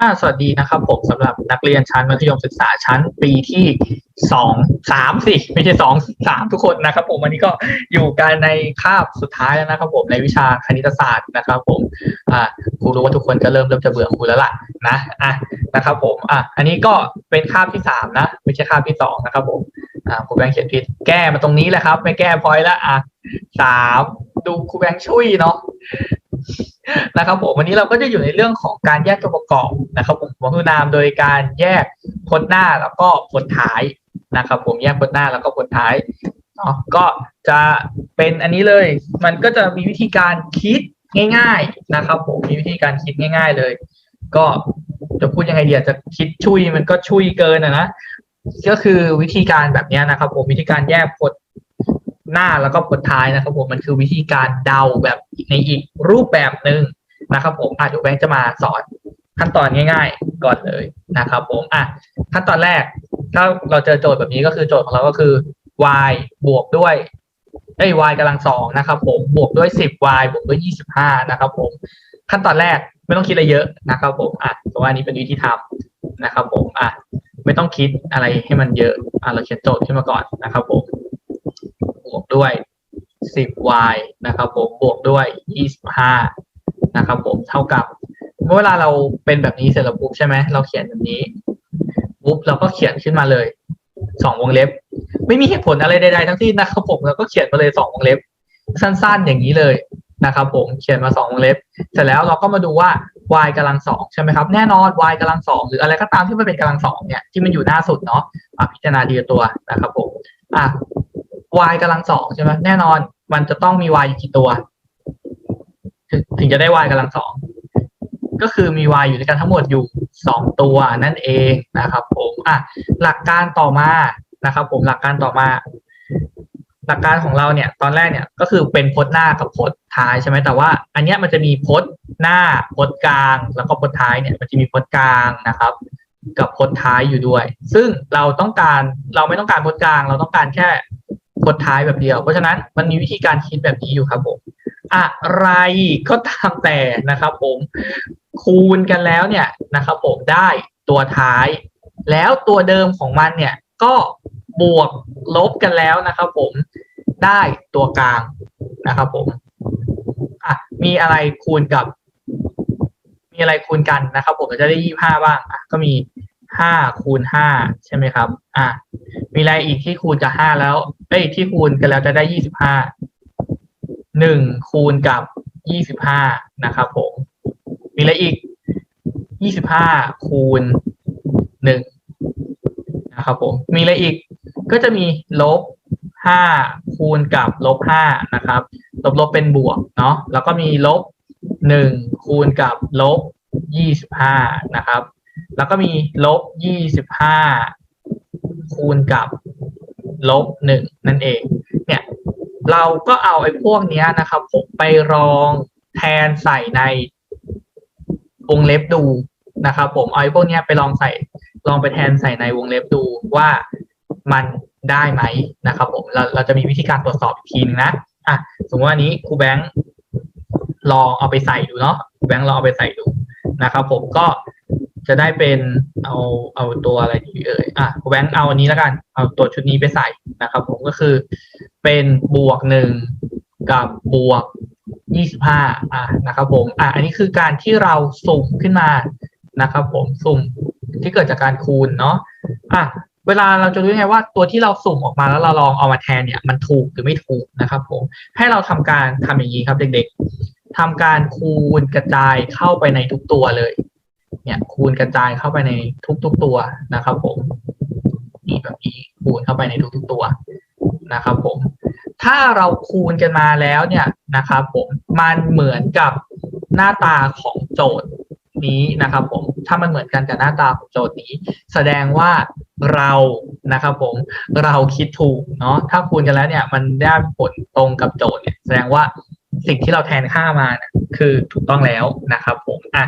อ่าสวัสดีนะครับผมสำหรับนักเรียนชั้นมัธยมศึกษาชั้นปีที่สองสามสิไม่ใช่สองสามทุกคนนะครับ ผมวันนี้ก็อยู่กันในคาบสุดท้ายแล้วนะครับ ผมในวิชาคณิตศาสตร์นะครับ ผมอ่าครูรู้ว่าทุกคนก็เริ่มเริ่มจะเบื่อครูแล้วล่ะนะอะนะครับ ผมอะอันนี้ก็เป็นคาบที่สามนะไม่ใช่คาบที่สองนะครับ ผมอ่าครูแบงค์เขียนผิดแก้มาตรงนี้แหละครับ ไม่แก้พอยต์ละอะสามดูครูแบงค์ช่วยเนาะ นะครับผมวันนี้เราก็จะอยู่ในเรื่องของการแยกตัวประกอบนะครับผมของนามโดยการแยกพจน์หน้าแล้วก็พจน์ท้ายนะครับ ผมแยกพจน์หน้าแล้วก็พจน์ท้ายเนาะก็จะเป็นอันนี้เลย มันก็จะมีวิธีการคิดง่าย ๆนะครับ ผมมีวิธีการคิดง่าย ๆเลย ก็จะพูดยังไงเดียจะคิดชุยมันก็ชุยเกินอะนะก็คือวิธีการแบบนี้นะครับ ผมวิธีการแยกพจน์ หน้าแล้วก็ผลท้ายนะครับผมมันคือวิธีการเดาแบบในอีกรูปแบบหนึ่งนะครับผมอะเดี๋ยวแบงค์จะมาสอนขั้นตอนง่ายๆ ก่อนเลยนะครับผมอะขั้นตอนแรก ถ้าเราเจอโจทย์แบบนี้ก็คือโจทย์ของเราก็คือ y บวกด้วยเอ้ย y กำลังสองนะครับผมบวกด้วยสิบ y บวกด้วยยี่สิบห้านะครับผม ขั้นตอนแรกไม่ต้องคิดอะไรเยอะนะครับผมอะเพราะว่านี้เป็นวิธีทำนะครับผมอะไม่ต้องคิดอะไรให้มันเยอะอะเราเขียนโจทย์ขึ้นมาก่อนนะครับผม บวกด้วย 10y นะครับผมบวกด้วย 25 นะครับผมเท่ากับ เมื่อเวลาเราเป็นแบบนี้เสร็จแล้วปุ๊บใช่ไหมเราเขียนแบบนี้ปุ๊บเราก็เขียนขึ้นมาเลยสองวงเล็บ ไม่มีเหตุผลอะไรใดๆทั้งสิ้นนะครับผมเราก็เขียนมาเลยสองวงเล็บ สั้นๆอย่างนี้เลยนะครับผมเขียนมาสองวงเล็บ เสร็จแล้วเราก็มาดูว่า y กำลังสองใช่ไหมครับแน่นอน y กำลังสองหรืออะไรก็ตามที่มันเป็นกำลังสองเนี่ยที่มันอยู่หน้าสุดเนาะพิจารณาทีตัวนะครับผมอะ y กำลังสองใช่ไหมแน่นอนมันจะต้องมี y อยู่กี่ตัว ถึงถึงจะได้ y กำลังสองก็คือมี y อยู่ด้วยกันทั้งหมดอยู่สองตัวนั่นเองนะครับ ผมอะหลักการต่อมานะครับ ผมหลักการต่อมา หลักการของเราเนี่ย ตอนแรกเนี่ยก็คือเป็นพจน์หน้ากับพจน์ท้ายใช่ไหมแต่ว่า อันเนี้ยมันจะมีพจน์หน้าพจน์กลาง แล้วก็พจน์ท้ายเนี่ย มันจะมีพจน์กลางนะครับ กับพจน์ท้ายอยู่ด้วย ซึ่งเราต้องการเราไม่ต้องการพจน์กลาง เราต้องการแค่ พจน์ท้ายแบบเดียว เพราะฉะนั้นมันมีวิธีการคิดแบบนี้อยู่ครับผมอะไรก็ตามแต่นะครับ ผมคูณกันแล้วเนี่ยนะครับ ผมได้ตัวท้าย แล้วตัวเดิมของมันเนี่ย ก็บวกลบกันแล้วนะครับ ผมได้ตัวกลางนะครับผมอะมีอะไรคูณกับ มีอะไรคูณกันนะครับ ผมจะได้ยี่ห้าบ้างอะก็มี ห้าคูณห้าใช่ไหมครับ อะ มีอะไรอีกที่คูณจากห้าแล้ว เอ้ย ที่คูณกันแล้วจะได้ยี่สิบห้าหนึ่งคูณกับยี่สิบห้านะครับผม มีอะไรอีกยี่สิบห้าคูณหนึ่งนะครับผม มีอะไรอีก ก็จะมีลบห้าคูณกับลบห้านะครับ ลบลบเป็นบวกเนาะ แล้วก็มีลบหนึ่งคูณกับลบยี่สิบห้านะครับ แล้วก็มีลบยี่สิบห้าคูณกับลบหนึ่งนั่นเอง เนี่ย เราก็เอาไอ้พวกนี้นะครับผมไปลองแทนใส่ในวงเล็บดูนะครับผมเอาไอ้พวกนี้ไปลองใส่ลองไปแทนใส่ในวงเล็บดูว่ามันได้ไหมนะครับผมเราเราจะมีวิธีการตรวจสอบอีกทีนึงนะอะสมมติว่านนี้ครูแบงค์ลองเอาไปใส่ดูเนาะครูแบงค์ลองเอาไปใส่ดูนะครับผมก็ จะได้เป็นเอาเอาตัวอะไรดีเอ่ยอะแบงค์เอาอันนี้แล้วกัน เอาตัวชุดนี้ไปใส่นะครับ ผมก็คือเป็นบวกหนึ่งกับบวกยี่สิบห้าอะนะครับผมอะอันนี้คือการที่เราสุ่มขึ้นมานะครับ ผมสุ่มที่เกิดจากการคูณเนาะอะเวลาเราจะรู้ไงว่าตัวที่เราสุ่มออกมาแล้วเราลองเอามาแทนเนี่ยมันถูกหรือไม่ถูกนะครับ ผม ให้เราทำการทำอย่างนี้ครับเด็ก ๆทำการคูณกระจายเข้าไปในทุกตัวเลย เนี่ยคูณกระจายเข้าไปในทุกๆตัวนะครับผมนี่แบบนี้คูณเข้าไปในทุกๆตัวนะครับผม ถ้าเราคูณกันมาแล้วเนี่ยนะครับผมมันเหมือนกับหน้าตาของโจทย์นี้นะครับผมถ้ามันเหมือนกันกับหน้าตาของโจทย์นี้ แสดงว่าเรานะครับผมเราคิดถูกเนาะถ้าคูณกันแล้วเนี่ยมันได้ผลตรงกับโจทย์เนี่ยแสดงว่าสิ่งที่เราแทนค่ามานี่ยคือถูกต้องแล้วนะครับผมอะ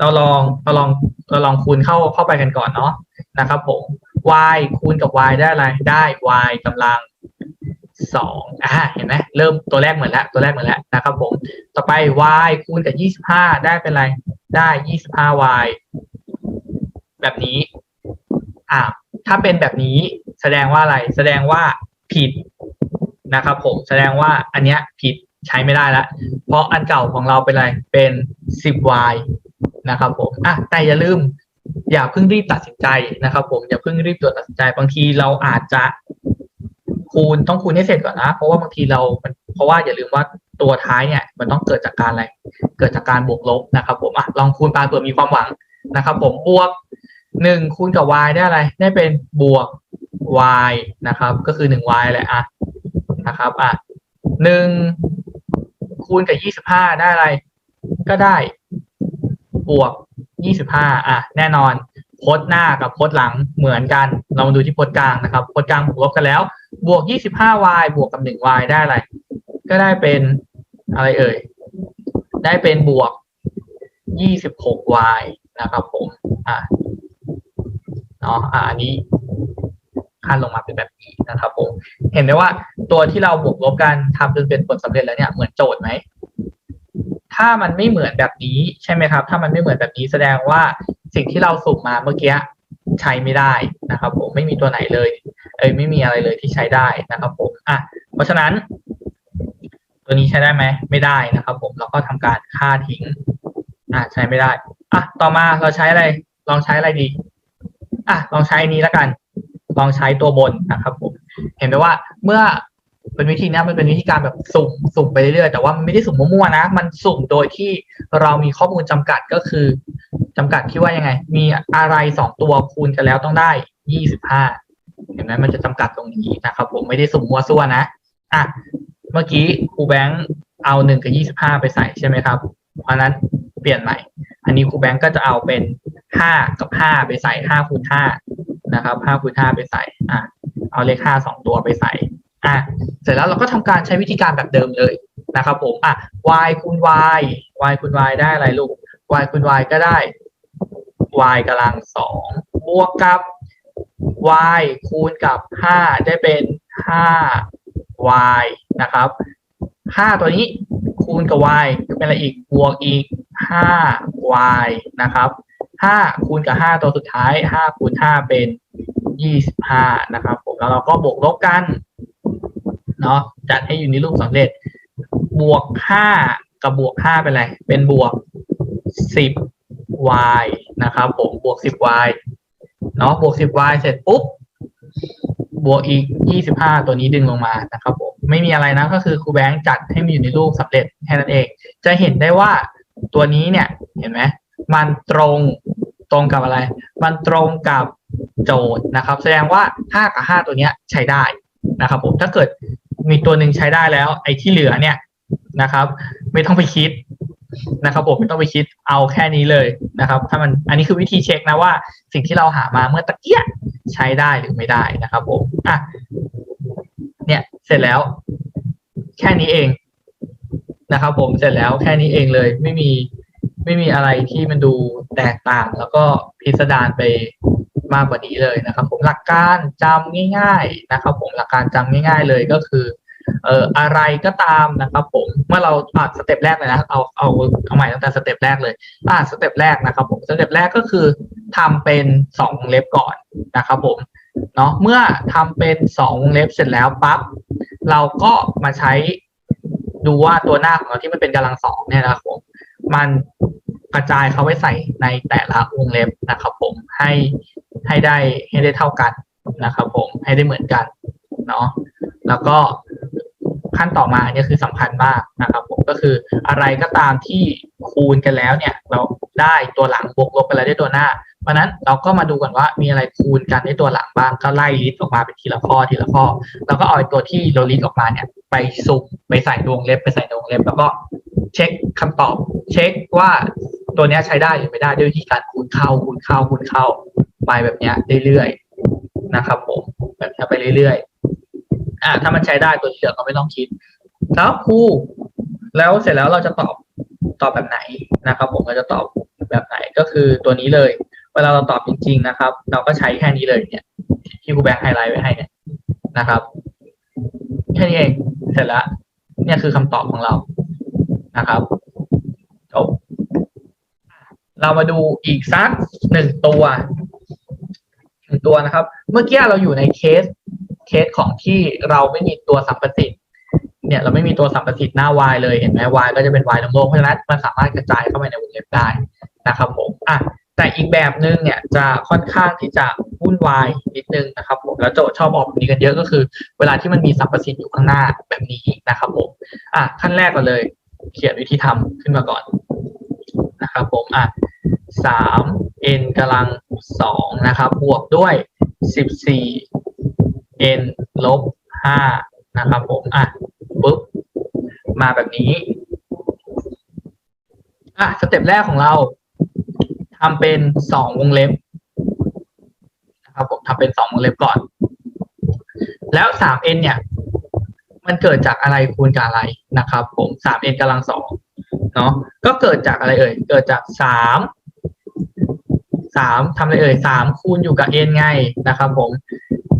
เราลองเราลองเราลองคูณเข้าเข้าไปกันก่อนเนาะนะครับผม y คูณกับ y ได้อะไรได้ y กำลังสองอ่าเห็นไหมเริ่มตัวแรกเหมือนแล้วตัวแรกเหมือนแล้วนะครับผม ต่อไป y คูณกับยี่สิบห้าได้เป็นอะไร ได้ยี่สิบห้า y แบบนี้อ่าถ้าเป็นแบบนี้แสดงว่าอะไร แสดงว่าผิดนะครับผม แสดงว่าอันเนี้ยผิดใช้ไม่ได้แล้วเพราะอันเก่าของเราเป็นอะไร เป็น 10y นะครับผมอะแต่อย่าลืมอย่าเพิ่งรีบตัดสินใจนะครับ ผมอย่าเพิ่งรีบตัวตัดสินใจ บางทีเราอาจจะคูณต้องคูณให้เสร็จก่อนนะเพราะว่าบางทีเราเพราะว่าอย่าลืมว่าตัวท้ายเนี่ย มันต้องเกิดจากการอะไร เกิดจากการบวกลบนะครับ ผมอะลองคูณไปเผื่อมีความหวังนะครับ ผมบวกหนึ่งคูณกับ y ได้อะไร ได้เป็นบวก y นะครับ ก็คือหนึ่ง y แหละอะนะครับ อะหนึ่งคูณกับยี่สิบห้าได้อะไร ก็ได้ บวกยี่สิบห้าอะแน่นอนโพจน์หน้ากับโพจน์หลังเหมือนกัน เรามาดูที่โพจน์กลางนะครับโพจน์กลางบวกลบกันแล้ว บวกยี่สิบห้า y บวกกับหนึ่ง y ได้อะไร ก็ได้เป็นอะไรเอ่ย ได้เป็นบวกยี่สิบหก y นะครับผม อะเนาะอะอันนี้ขั้นลงมาเป็นแบบนี้นะครับผม เห็นไหมว่าตัวที่เราบวกลบกันทำจนเป็นผลสำเร็จแล้วเนี่ยเหมือนโจทย์ไหม ถ้ามันไม่เหมือนแบบนี้ใช่ไหมครับ ถ้ามันไม่เหมือนแบบนี้แสดงว่าสิ่งที่เราสุ่มมาเมื่อกี้ใช้ไม่ได้นะครับ ผมไม่มีตัวไหนเลย เอ้ยไม่มีอะไรเลยที่ใช้ได้นะครับ ผมอะเพราะฉะนั้น ตัวนี้ใช้ได้ไหมไม่ได้นะครับ ผมเราก็ทำการค่าทิ้งอะใช้ไม่ได้อะต่อมาเราใช้อะไร ลองใช้อะไรดีอะลองใช้นี้แล้วกัน ลองใช้ตัวบนนะครับ ผม เห็นไหมว่าเมื่อ เป็นวิธีนี้มันเป็นวิธีการแบบสุ่มสุ่มไปเรื่อยๆแต่ว่ามันไม่ได้สุ่มมั่วๆนะ มันสุ่มโดยที่เรามีข้อมูลจำกัดก็คือจำกัดที่ว่ายังไง มีอะไรสองตัวคูณกันแล้วต้องได้ยี่สิบห้าเห็นไหมมันจะจำกัดตรงนี้นะครับ ผมไม่ได้สุ่มมั่วซั่วนะอะเมื่อกี้ครูแบงค์เอาหนึ่งกับยี่สิบห้าไปใส่ใช่ไหมครับ เพราะนั้นเปลี่ยนใหม่ อันนี้ครูแบงค์ก็จะเอาเป็นห้ากับห้าไปใส่ห้าคูณห้านะครับห้าคูณห้าไปใส่อะเอาเลขห้าสองตัวไปใส่ อะเสร็จแล้วเราก็ทำการใช้วิธีการแบบเดิมเลยนะครับ ผมอะ y คูณ y y คูณ y ได้อะไรลูก y คูณ y ก็ได้ y กำลังสองบวกกับ y คูณกับห้าได้เป็นห้า y นะครับห้าตัวนี้คูณกับ y เป็นอะไรอีกบวกอีกห้า y นะครับห้าคูณกับห้าตัวสุดท้ายห้าคูณห้าเป็นยี่สิบห้านะครับผมแล้วเราก็บวกลบกัน เนาะจัดให้อยู่ในรูปสำเร็จ บวกห้ากับบวกห้าเป็นไร เป็นบวกสิบ y นะครับผมบวกสิบ y เนาะบวกสิบ y เสร็จปุ๊บบวกอีกยี่สิบห้าตัวนี้ดึงลงมานะครับผมไม่มีอะไรนะก็คือครูแบงค์จัดให้มันอยู่ในรูปสำเร็จแค่นั้นเอง จะเห็นได้ว่าตัวนี้เนี่ยเห็นไหมมันตรงตรงกับอะไร มันตรงกับโจทย์นะครับ แสดงว่าห้ากับห้าตัวเนี้ยใช้ได้นะครับผมถ้าเกิด มีตัวหนึ่งใช้ได้แล้ว ไอ้ที่เหลือเนี่ยนะครับ ไม่ต้องไปคิดนะครับผมไม่ต้องไปคิดเอาแค่นี้เลยนะครับ ถ้ามันอันนี้คือวิธีเช็คนะว่า สิ่งที่เราหามาเมื่อตะเกียใช้ได้หรือไม่ได้นะครับผมอะเนี่ยเสร็จแล้ว แค่นี้เองนะครับ ผมเสร็จแล้วแค่นี้เองเลย ไม่มีไม่มีอะไรที่มันดูแตกต่าง แล้วก็พิสดารไป มากกว่านี้เลยนะครับ ผมหลักการจำง่าย ๆนะครับ ผมหลักการจำง่าย ๆ เลยก็คือเอ่ออะไรก็ตามนะครับ ผมเมื่อเราอ่านสเต็ปแรกเลยนะเอาเอาเอาใหม่ตั้งแต่สเต็ปแรกเลยอ่านสเต็ปแรกนะครับ ผมสเต็ปแรกก็คือทำเป็นสองวงเล็บก่อนนะครับ ผมเนาะเมื่อทำเป็นสองวงเล็บเสร็จแล้วปั๊บเราก็มาใช้ดูว่าตัวหน้าของเราที่มันเป็นกำลังสองเนี่ยนะครับผมมันกระจายเขาไว้ใส่ในแต่ละวงเล็บนะครับ ผมให้ ให้ได้ให้ได้เท่ากันนะครับผมให้ได้เหมือนกันเนาะแล้วก็ขั้นต่อมาเนี่ยคือสำคัญมากนะครับผมก็คืออะไรก็ตามที่คูณกันแล้วเนี่ย เราได้ตัวหลังบวกลบกันแล้วได้ตัวหน้า เพราะนั้นเราก็มาดูกันว่ามีอะไรคูณกันในตัวหลังบ้างก็ไล่ลิสต์ออกมาเป็นทีละข้อทีละข้อ แล้วก็เอาไอ้ตัวที่เราลิสต์ออกมาเนี่ย ไปซุมไปใส่ในวงเล็บไปใส่ในวงเล็บ แล้วก็เช็คคำตอบ เช็คว่าตัวนี้ใช้ได้หรือไม่ได้ด้วยวิธีการคูณเข้าคูณเข้าคูณเข้า ไปแบบเนี้ยเรื่อยๆนะครับผมแบบนี้ไปเรื่อยๆอ่าถ้ามันใช้ได้ตัวที่เหลือก็ไม่ต้องคิดแล้วครูแล้วเสร็จแล้วเราจะตอบตอบแบบไหนนะครับ ผมเราจะตอบแบบไหนก็คือตัวนี้เลย เวลาเราตอบจริง ๆ นะครับ เราก็ใช้แค่นี้เลยเนี่ย ที่ครูแบงค์ไฮไลท์ไว้ให้เนี่ยนะครับแค่นี้เองเสร็จแล้วเนี่ยคือคำตอบของเรานะครับจบเรามาดูอีกสักหนึ่งตัว หนึ่งตัวนะครับ เมื่อกี้เราอยู่ในเคสเคสของที่เราไม่มีตัวสัมประสิทธิ์เนี่ยเราไม่มีตัวสัมประสิทธิ์หน้า y เลยเห็นไหม y ก็จะเป็น y ลงโลกเพราะฉะนั้นมันสามารถกระจายเข้าไปในวงเล็บได้นะครับผมอะแต่อีกแบบหนึ่งเนี่ยจะค่อนข้างที่จะวุ่นวายนิดนึงนะครับผมแล้วโจทย์ชอบออกแบบนี้กันเยอะก็คือ เวลาที่มันมีสัมประสิทธิ์อยู่ข้างหน้าแบบนี้นะครับผมอะขั้นแรกก่อนเลย เขียนวิธีทำขึ้นมาก่อนนะครับผมอะ สาม n กำลังสองนะครับบวกด้วยสิบสี่ n ลบห้านะครับผมอะปุ๊บมาแบบนี้อะสเต็ปแรกของเราทำเป็นสองวงเล็บนะครับผมทำเป็นสองวงเล็บก่อน แล้วสาม n เนี่ย มันเกิดจากอะไรคูณกับอะไรนะครับ ผมสาม n กำลังสองเนาะก็เกิดจากอะไรเอ่ย เกิดจากสาม สามทำอะไรเอ่ยสามคูณอยู่กับ n ไงนะครับผม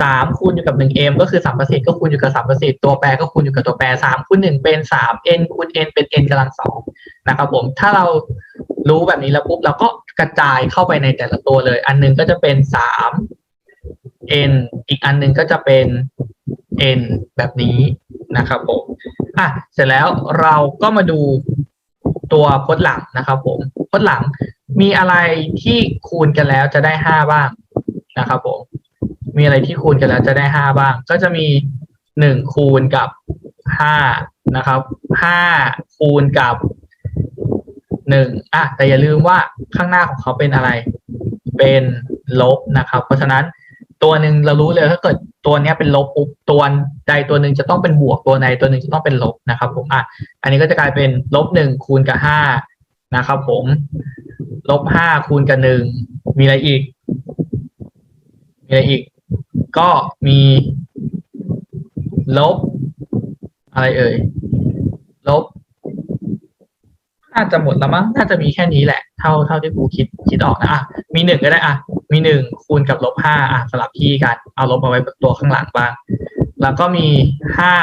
สามคูณอยู่กับหนึ่ง m ก็คือสามประสิทธิ์ก็คูณอยู่กับสามประสิทธิ์ตัวแปรก็คูณอยู่กับตัวแปรสามคูณหนึ่งเป็นสาม n คูณ n เป็น n กำลังสองนะครับผมถ้าเรารู้แบบนี้แล้วปุ๊บเราก็กระจายเข้าไปในแต่ละตัวเลย อันหนึงก็จะเป็นสาม n อีกอันหนึงก็จะเป็น n แบบนี้นะครับผมอะเสร็จแล้วเราก็มาดูตัวพจน์หลังนะครับผมพจน์หลัง มีอะไรที่คูณกันแล้วจะได้ห้าบ้างนะครับผมมีอะไรที่คูณกันแล้วจะได้ห้าบ้าง ก็จะมีหนึ่งคูณกับห้านะครับห้าคูณกับหนึ่งอะแต่อย่าลืมว่าข้างหน้าของเขาเป็นอะไร เป็นลบนะครับ เพราะฉะนั้นตัวหนึ่งเรารู้เลยถ้าเกิดตัวนี้เป็นลบปุ๊บตัวใดตัวหนึ่งจะต้องเป็นบวกตัวใดตัวหนึ่งจะต้องเป็นลบนะครับ ผมอะอันนี้ก็จะกลายเป็นลบหนึ่งคูณกับห้านะครับ ผม ลบห้าคูณกับหนึ่งมีอะไรอีก มีอะไรอีก ก็มี ลบ อะไรเอ่ย ลบ น่าจะหมดแล้วมั้งน่าจะมีแค่นี้แหละ เท่าเท่าที่กูคิดคิดออกนะอะมีหนึ่งก็ได้อะมีหนึ่งคูณกับลบห้าอะสลับที่กัน เอาลบมาไว้ตัวข้างหลังบ้าง แล้วก็มีห้า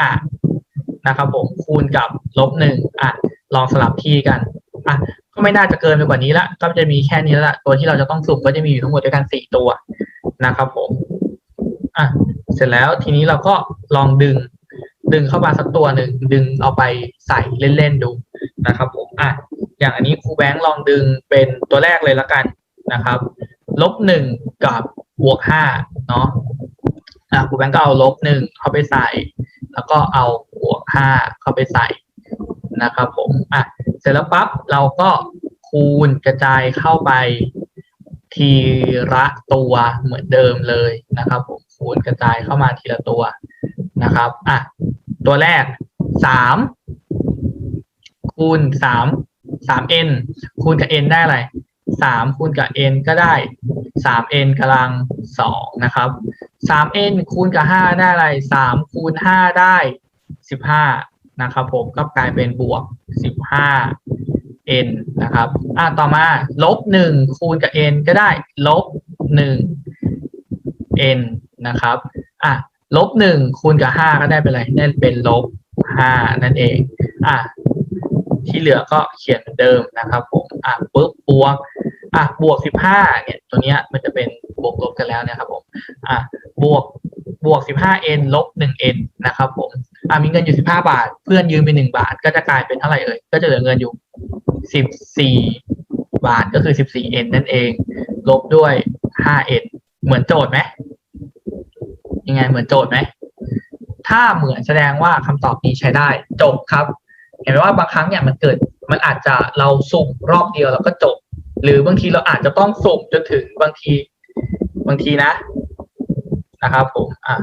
นะครับผมคูณกับลบหนึ่งอะลองสลับที่กันอะ ไม่น่าจะเกินไปกว่านี้ละ ก็จะมีแค่นี้ละตัวที่เราจะต้องสุ่มก็จะมีอยู่ทั้งหมดด้วยกันสี่ตัวนะครับผมอะเสร็จแล้วทีนี้เราก็ลองดึง ดึงเข้ามาสักตัวหนึ่งดึงเอาไปใส่เล่นๆดูนะครับผมอะอย่างอันนี้ครูแบงค์ลองดึงเป็นตัวแรกเลยละกันนะครับลบหนึ่งกับบวกห้าเนาะอะครูแบงค์ก็เอาลบหนึ่งเข้าไปใส่ แล้วก็เอาบวกห้าเข้าไปใส่ นะครับผมอะเสร็จแล้วปั๊บเราก็คูณกระจายเข้าไปทีละตัวเหมือนเดิมเลยนะครับผมคูณกระจายเข้ามาทีละตัวนะครับอะตัวแรกสามคูณสามสาม n คูณกับ n ได้อะไรสามคูณกับ n ก็ได้สาม n กำลังสองนะครับสาม n คูณกับห้าได้อะไรสามคูณห้าได้สิบห้า นะครับผมก็กลายเป็นบวกสิบห้า n นะครับอะต่อมาลบหนึ่งคูณกับ n ก็ได้ลบหนึ่ง n นะครับอะลบหนึ่งคูณกับห้าก็ได้เป็นอะไรได้เป็นลบห้านั่นเองอะที่เหลือก็เขียนเหมือนเดิมนะครับผมอะปุ๊บบวกอะบวกสิบห้าเนี่ยตัวเนี้ยมันจะเป็นบวกลบกันแล้วนะครับผมอะบวก บวกสิบห้า n ลบหนึ่ง n นะครับผมอะมีเงินอยู่สิบห้าบาท เพื่อนยืมไปหนึ่งบาท ก็จะกลายเป็นเท่าไหร่เอ่ย ก็จะเหลือเงินอยู่สิบสี่บาทก็คือสิบสี่ n นั่นเอง ลบด้วยห้า n เหมือนโจทย์ไหมยังไงเหมือนโจทย์ไหม ถ้าเหมือนแสดงว่าคำตอบนี้ใช้ได้ จบครับ เห็นไหมว่าบางครั้งเนี่ยมันเกิด มันอาจจะเราสุ่มรอบเดียวแล้วก็จบ หรือบางทีเราอาจจะต้องสุ่มจนถึงบางที บางทีนะ นะครับผมอะ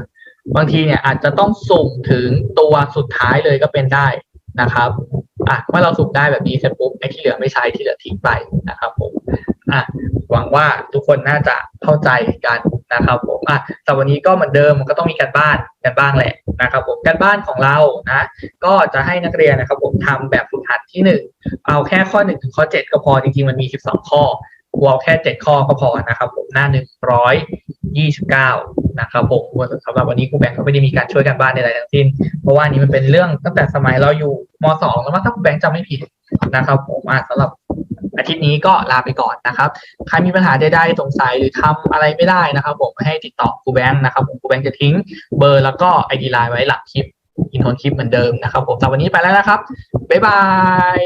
บางทีเนี่ยอาจจะต้องสุ่มถึงตัวสุดท้ายเลยก็เป็นได้นะครับอะเมื่อเราสุ่มได้แบบนี้เสร็จปุ๊บไอ้ที่เหลือไม่ใช้ที่เหลือทิ้งไปนะครับผมอะหวังว่าทุกคนน่าจะเข้าใจกันนะครับผมอะแต่วันนี้ก็เหมือนเดิมมันก็ต้องมีการบ้านกันบ้างแหละนะครับผมการบ้านของเรานะก็จะให้นักเรียนนะครับผมทำแบบฝึกหัดที่หนึ่งเอาแค่ข้อหนึ่งถึงข้อเจ็ดก็พอจริงๆมันมีสิบสองข้อ กูเอาแค่เจ็ดข้อก็พอนะครับผมหน้าหนึ่งร้อยยี่สิบเก้านะครับผมสำหรับวันนี้ครูแบงก์ก็ไม่ได้มีการช่วยกันบ้านใดๆทั้งสิ้น เพราะว่านี้มันเป็นเรื่องตั้งแต่สมัยเราอยู่มสองแล้วมั้งถ้าครูแบงก์จำไม่ผิดนะครับผมอะสำหรับอาทิตย์นี้ก็ลาไปก่อนนะครับ ใครมีปัญหาใดๆสงสัยหรือทำอะไรไม่ได้นะครับ ผมให้ติดต่อครูแบงค์นะครับผมครูแบงค์จะทิ้งเบอร์แล้วก็ไอดีไลน์ไว้หลังคลิปอินโทนคลิปเหมือนเดิมนะครับผมสำหรับวันนี้ไปแล้วนะครับบ๊ายบาย